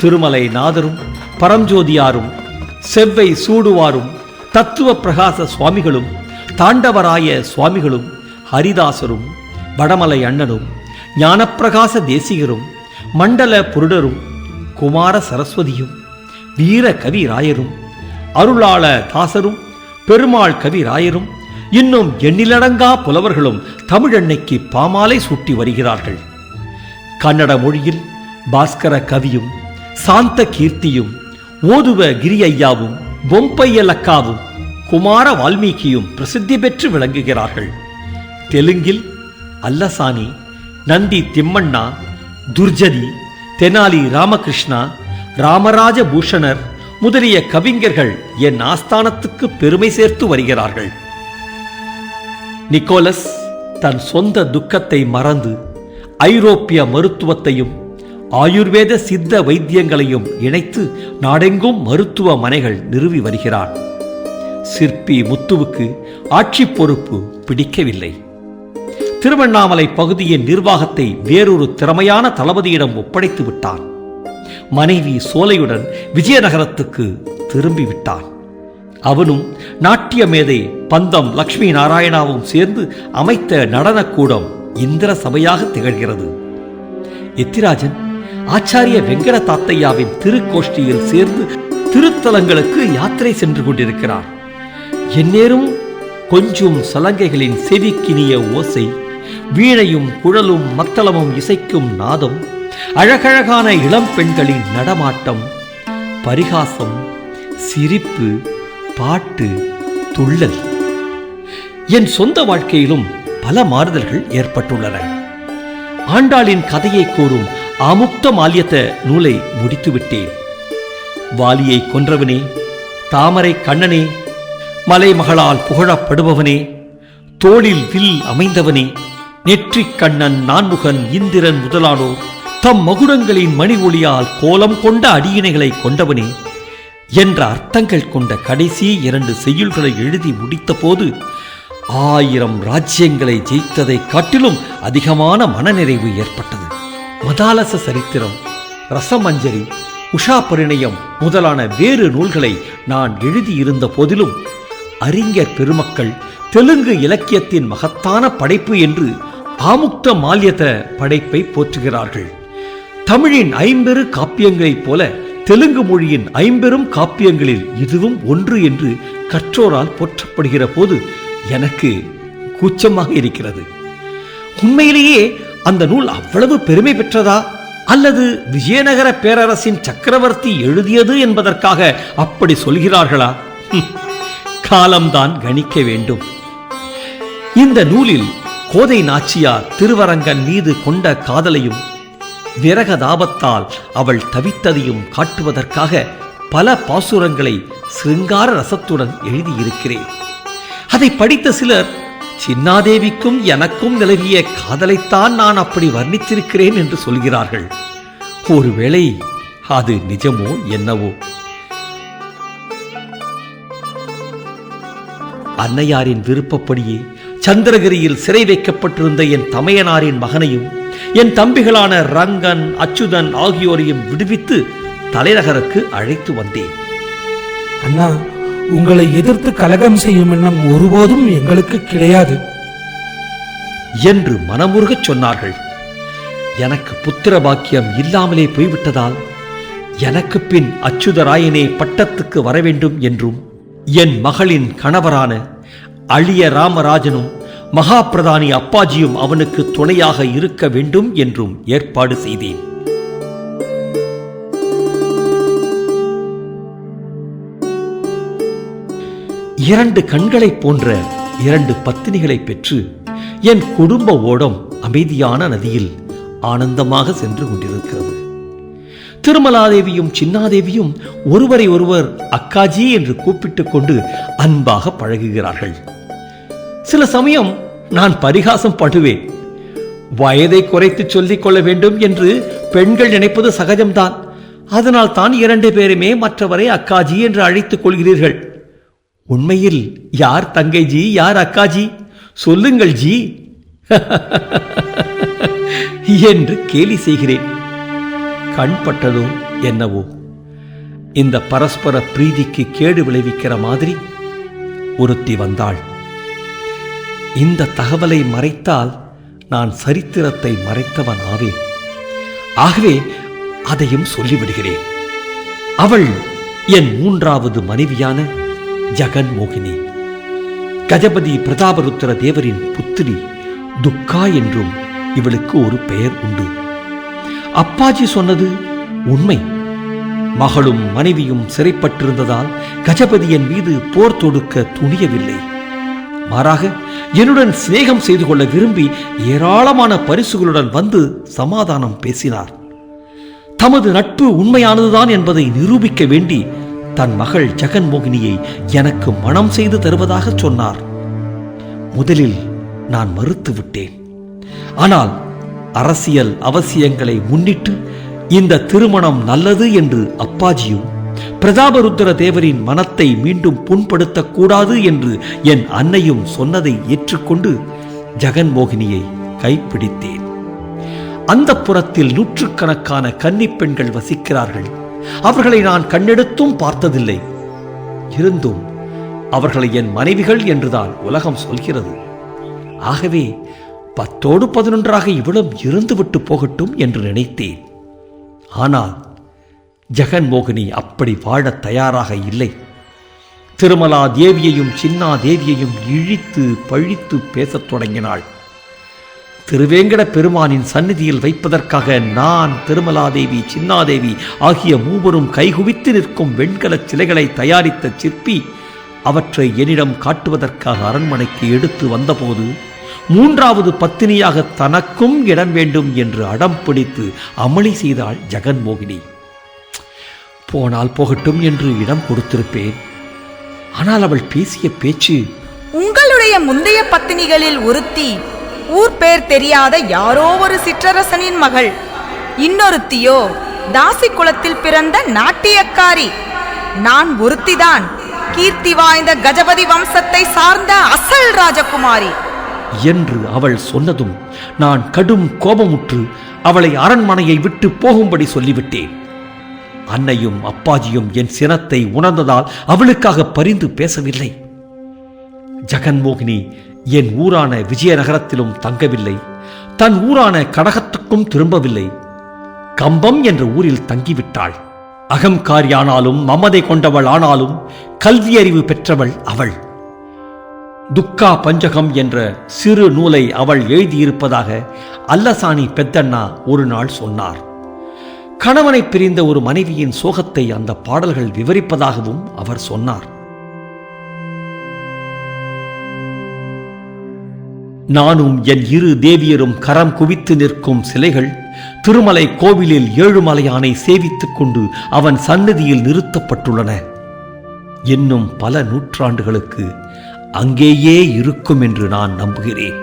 திருமலை நாதரும் பரஞ்சோதியாரும் செவ்வை சூடுவாரும் தத்துவ பிரகாச சுவாமிகளும் தாண்டவராய சுவாமிகளும் ஹரிதாசரும் வடமலை அண்ணனும் ஞானப்பிரகாச தேசிகரும் மண்டல புருடரும் குமார சரஸ்வதியும் வீர கவி ராயரும் அருளாள தாசரும் பெருமாள் கவி ராயரும் இன்னும் எண்ணிலடங்கா புலவர்களும் தமிழன்னைக்கு பாமாலை சூட்டி வருகிறார்கள். கன்னட மொழியில் பாஸ்கர கவியும் சாந்த கீர்த்தியும் ஓதுவ கிரியையாவும் பொம்பையலக்காவும் குமார வால்மீகியும் பிரசித்தி பெற்று விளங்குகிறார்கள். தெலுங்கில் அல்லசானி நந்தி திம்மண்ணா துர்ஜதி தெனாலி ராமகிருஷ்ணா ராமராஜ பூஷணர் முதலிய கவிஞர்கள் என் ஆஸ்தானத்துக்கு பெருமை சேர்த்து வருகிறார்கள். நிக்கோலஸ் தன் சொந்த துக்கத்தை மறந்து ஐரோப்பிய மருத்துவத்தையும் ஆயுர்வேத சித்த வைத்தியங்களையும் இணைத்து நாடெங்கும் மருத்துவமனைகள் நிறுவி வருகிறான் சிற்பி முத்துவுக்கு ஆட்சி பொறுப்பு பிடிக்கவில்லை. திருவண்ணாமலை பகுதியின் நிர்வாகத்தை வேறொரு திறமையான தளபதியிடம் ஒப்படைத்து விட்டான். மனைவி சோலையுடன் விஜயநகரத்துக்கு திரும்பி விட்டான் அவனும் நாட்டிய மேதை பந்தம் லக்ஷ்மி நாராயணாவும் சேர்ந்து அமைத்த நடனக்கூடம் இந்திர சபையாக திகழ்கிறது. எத்திராஜன் ஆச்சாரிய வெங்கட தாத்தையாவின் திருக்கோஷ்டியில் சேர்ந்து திருத்தலங்களுக்கு யாத்திரை சென்று கொண்டிருக்கிறார். எந்நேரும் கொஞ்சும் சலங்கைகளின் செவிக்கினிய ஓசை வீணையும் குழலும் மத்தளமும் இசைக்கும் நாதம் அழகழகான இளம் பெண்களின் நடமாட்டம் பரிகாசம் சிரிப்பு பாட்டு துள்ளல். என் சொந்த வாழ்க்கையிலும் பல மாறுதல்கள் ஏற்பட்டுள்ளன. ஆண்டாளின் கதையை கூறும் ஆமுக்த மால்யத்த நூலை முடித்துவிட்டேன். வாலியை கொன்றவனே தாமரை கண்ணனே மலைமகளால் புகழப்படுபவனே தோளில் வில் அமைந்தவனே நெற்றிக் கண்ணன் நான்முகன் இந்திரன் முதலானோர் தம் மகுடங்களின் மணி ஒளியால் கோலம் கொண்ட அடியினைகளை கொண்டவனே என்ற அர்த்தங்கள் கொண்ட கடைசி இரண்டு செய்யுள்களை எழுதி முடித்தபோது ஆயிரம் ராஜ்யங்களை ஜெயித்ததை காட்டிலும் அதிகமான மனநிறைவு ஏற்பட்டது. மதாலச சரித்திரம் ரசமஞ்சரி உஷா பரிணயம் முதலான வேறு நூல்களை நான் எழுதியிருந்த போதிலும் அறிஞர் பெருமக்கள் தெலுங்கு இலக்கியத்தின் மகத்தான படைப்பு என்று ஆமுக்த மால்யத படைப்பை போற்றுகிறார்கள். தமிழின் ஐம்பெரு காப்பியங்களைப் போல தெலுங்கு மொழியின் ஐம்பெரும் காப்பியங்களில் இதுவும் ஒன்று என்று கற்றோரால் போற்றப்படுகிற போது எனக்கு கூச்சமாக இருக்கிறது. உண்மையிலேயே அந்த நூல் அவ்வளவு பெருமை பெற்றதா? அல்லது விஜயநகர பேரரசின் சக்கரவர்த்தி எழுதியது என்பதற்காக அப்படி சொல்கிறார்களா? காலம்தான் கணிக்க வேண்டும். இந்த நூலில் கோதை நாச்சியார் திருவரங்கன் மீது கொண்ட காதலையும் விரகதாபத்தால் அவள் தவித்ததையும் காட்டுவதற்காக பல பாசுரங்களை சிருங்கார ரசத்துடன் எழுதியிருக்கிறேன். அதை படித்த சிலர் சின்னாதேவிக்கும் எனக்கும் நிலவிய காதலைத்தான் நான் அப்படி வர்ணித்திருக்கிறேன் என்று சொல்கிறார்கள். ஒருவேளை அது நிஜமோ என்னவோ? அன்னையாரின் விருப்பப்படியே சந்திரகிரியில் சிறை வைக்கப்பட்டிருந்த என் தமையனாரின் மகனையும் என் தம்பிகளான ரங்கன் அச்சுதன் ஆகியோரையும் விடுவித்து தலைநகருக்கு அழைத்து வந்தேன். அண்ணா உங்களை எதிர்த்து கலகம் செய்யும் எண்ணம் ஒருபோதும் எங்களுக்கு கிடையாது. என்று மனமுருகச் சொன்னார்கள். எனக்கு புத்திர பாக்கியம் இல்லாமலே போய்விட்டதால் எனக்கு பின் அச்சுதராயனே பட்டத்துக்கு வர வேண்டும் என்றும் என் மகளின் கணவரான அழிய ராமராஜனும் மகாபிரதானி அப்பாஜியும் அவனுக்கு துணையாக இருக்க வேண்டும் என்றும் ஏற்பாடு செய்தேன். இரண்டு கண்களைப் போன்ற இரண்டு பத்தினிகளை பெற்று என் குடும்ப ஓடம் அமைதியான நதியில் ஆனந்தமாக சென்று கொண்டிருக்கிறது. திருமலாதேவியும் சின்னாதேவியும் ஒருவரை ஒருவர் அக்காஜி என்று கூப்பிட்டுக் கொண்டு அன்பாக பழகுகிறார்கள். சில சமயம் நான் பரிகாசம் படுவேன் வயதை குறைத்து சொல்லிக் கொள்ள வேண்டும் என்று பெண்கள் நினைப்பது சகஜம்தான். அதனால் தான் இரண்டு பேருமே மற்றவரை அக்காஜி என்று அழைத்துக் கொள்கிறீர்கள். உண்மையில் யார் தங்கை ஜி யார் அக்காஜி? சொல்லுங்கள் ஜி. என்று கேலி செய்கிறேன். கண் பட்டதும் என்னவோ? இந்த பரஸ்பர பிரீதிக்கு கேடு விளைவிக்கிற மாதிரி ஒருத்தி வந்தாள். இந்த தகவலை மறைத்தால் நான் சரித்திரத்தை மறைத்தவன் ஆவேன். ஆகவே அதையும் சொல்லிவிடுகிறேன். அவள் என் மூன்றாவது மனைவியான ஜெகன் மோகினி. கஜபதி பிரதாபருத்திர தேவரின் புத்திரி துக்கா என்றும் இவளுக்கு ஒரு பெயர் உண்டு. அப்பாஜி சொன்னது உண்மை. மகளும் மனைவியும் சிறைப்பட்டிருந்ததால் கஜபதியின் மீது போர் தொடுக்க துணியவில்லை. மாறாக என்னுடன் சிநேகம் செய்து கொள்ள விரும்பி ஏராளமான பரிசுகளுடன் வந்து சமாதானம் பேசினார். தமது நட்பு உண்மையானதுதான் என்பதை நிரூபிக்க வேண்டி தன் மகள் ஜெகன்மோகினியை எனக்கு மனம் செய்து தருவதாக சொன்னார். முதலில் நான் மறுத்து விட்டேன் ஆனால் அரசியல் அவசியங்களை முன்னிட்டு இந்த திருமணம் நல்லது என்று அப்பாஜியும் பிரதாபருத்திர தேவரின் மனத்தை மீண்டும் புண்படுத்தக்கூடாது என்று என் அன்னையும் சொன்னதை ஏற்றுக்கொண்டு ஜெகன்மோகினியை கைப்பிடித்தேன். அந்த புறத்தில் நூற்றுக்கணக்கான கன்னிப் பெண்கள் வசிக்கிறார்கள். அவர்களை நான் கண்ணெடுத்தும் பார்த்ததில்லை. இருந்தும் அவர்களை என் மனைவிகள் என்றுதான் உலகம் சொல்கிறது. ஆகவே பத்தோடு பதினொன்றாக இவ்வளவு இருந்துவிட்டு போகட்டும் என்று நினைத்தேன். ஆனால் ஜெகன்மோகினி அப்படி வாழத் தயாராக இல்லை. திருமலா தேவியையும் சின்னா தேவியையும் இழித்து பழித்து பேசத் தொடங்கினாள். திருவேங்கட பெருமானின் சந்நிதியில் வைப்பதற்காக நான் திருமலாதேவி சின்னாதேவி ஆகிய மூவரும் கைகுவித்து நிற்கும் வெண்கலச் சிலைகளை தயாரித்த சிற்பி அவற்றை என்னிடம் காட்டுவதற்காக அரண்மனைக்கு எடுத்து வந்தபோது மூன்றாவது பத்தினியாக தனக்கும் இடம் வேண்டும் என்று அடம் பிடித்து அமளி செய்தாள் ஜெகன்மோகினி. போனால் போகட்டும் என்று இடம் கொடுத்திருப்பேன். ஆனால் அவள் பேசிய பேச்சு உங்களுடைய முந்தைய பத்தினிகளில் ஒருத்தி ஊர் பேர் தெரியாத யாரோ ஒரு சிற்றரசனின் மகள். இன்னொருத்தியோ தாசி குலத்தில் பிறந்த நாட்டியக்காரி. நான் ஒருத்திதான் கீர்த்தி வாய்ந்த கஜபதி வம்சத்தை சார்ந்த அசல் ராஜகுமாரி. என்று அவள் சொன்னதும் நான் கடும் கோபமுற்று அவளை அரண்மனையை விட்டு போகும்படி சொல்லிவிட்டேன். அன்னையும் அப்பாஜியும் என் சினத்தை உணர்ந்ததால் அவளுக்காக பரிந்து பேசவில்லை. ஜெகன்மோகினி என் ஊரான விஜயநகரத்திலும் தங்கவில்லை. தன் ஊரான கடகத்துக்கும் திரும்பவில்லை. கம்பம் என்ற ஊரில் தங்கிவிட்டாள். அகம்காரியானாலும் மமதை கொண்டவள் ஆனாலும் கல்வியறிவு பெற்றவள் அவள். துக்கா பஞ்சகம் என்ற சிறு நூலை அவள் எழுதியிருப்பதாக அல்லசாணி பெத்தண்ணா ஒரு நாள் சொன்னார். கணவனை பிரிந்த ஒரு மனைவியின் சோகத்தை அந்த பாடல்கள் விவரிப்பதாகவும் அவர் சொன்னார். நானும் என் இரு தேவியரும் கரம் குவித்து நிற்கும் சிலைகள் திருமலை கோவிலில் ஏழுமலையானை சேவித்துக் கொண்டு அவன் சன்னதியில் நிறுத்தப்பட்டுள்ளன. இன்னும் பல நூற்றாண்டுகளுக்கு அங்கேயே இருக்கும் என்று நான் நம்புகிறேன்.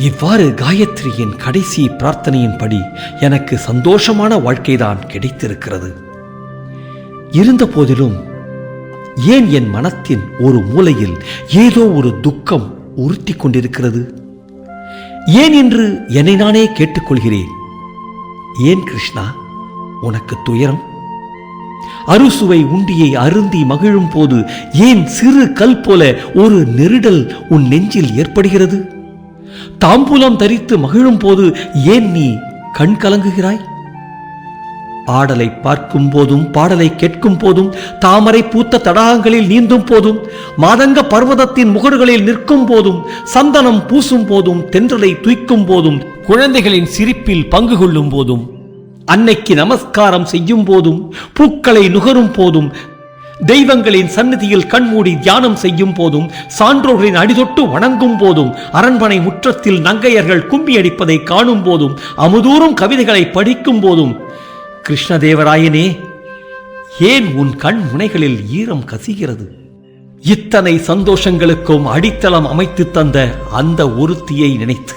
இவ்வாறு காயத்ரியின் கடைசி பிரார்த்தனையின்படி எனக்கு சந்தோஷமான வாழ்க்கைதான் கிடைத்திருக்கிறது. இருந்த போதிலும் ஏன் என் மனத்தின் ஒரு மூலையில் ஏதோ ஒரு துக்கம் உறுத்தி கொண்டிருக்கிறது? ஏன் என்று என்னை நானே கேட்டுக்கொள்கிறேன்? ஏன் கிருஷ்ணா உனக்கு துயரம்? அறுசுவை உண்டியை அருந்தி மகிழும் போது ஏன் சிறு கல் போல ஒரு நெருடல் உன் நெஞ்சில் ஏற்படுகிறது? தாம்பூலம் தரித்து மகிழும் போது ஏன் நீ கண் கலங்குகிறாய்? ஆடலை பார்க்கும் போதும் பாடலை கேட்கும் போதும் தாமரை பூத்த தடாகங்களில் நீந்தும் போதும் மாதங்க பர்வதத்தின் முகடுகளில் நிற்கும் போதும் சந்தனம் பூசும் போதும் தென்றலை துய்க்கும் போதும் குழந்தைகளின் சிரிப்பில் பங்கு கொள்ளும் போதும் அன்னைக்கு நமஸ்காரம் செய்யும் போதும் பூக்களை நுகரும் போதும் தெய்வங்களின் சந்நிதியில் கண்மூடி தியானம் செய்யும் போதும் சான்றோர்களின் அடிதொட்டு வணங்கும் போதும் அரண்மனை முற்றத்தில் நங்கையர்கள் கும்பி அடிப்பதை காணும் போதும் அமுதூறும் கவிதைகளை படிக்கும் போதும் கிருஷ்ணதேவராயனே ஏன் உன் கண் முனைகளில் ஈரம் கசிகிறது? இத்தனை சந்தோஷங்களுக்கும் அடித்தளம் அமைத்து தந்த அந்த ஒருத்தியை நினைத்து.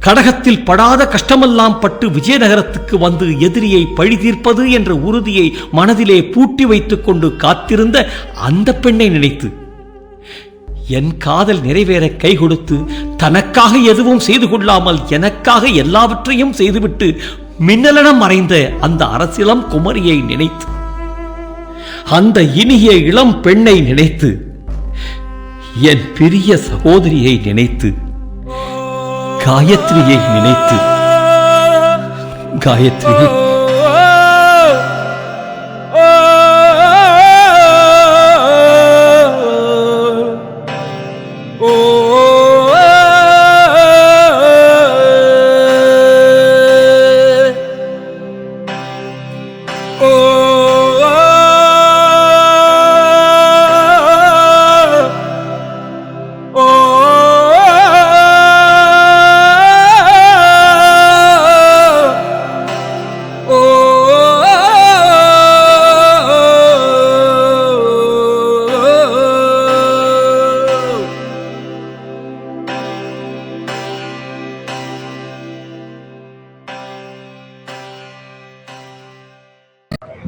கடகத்தில் படாத கஷ்டமெல்லாம் பட்டு விஜயநகரத்துக்கு வந்து எதிரியை பழி தீர்ப்பது என்ற உறுதியை மனதிலே பூட்டி வைத்துக் கொண்டு காத்திருந்த அந்த பெண்ணை நினைத்து என் காதல் நிறைவேற கை கொடுத்து தனக்காக எதுவும் செய்து கொள்ளாமல் எனக்காக எல்லாவற்றையும் செய்துவிட்டு மின்னலென மறைந்த அந்த அரசியலம் குமரியை நினைத்து அந்த இனிய இளம் பெண்ணை நினைத்து என் பெரிய சகோதரியை நினைத்து காயத்ரியை நினைத்து காயத்ரி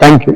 ಥ್ಯಾಂಕ್ ಯು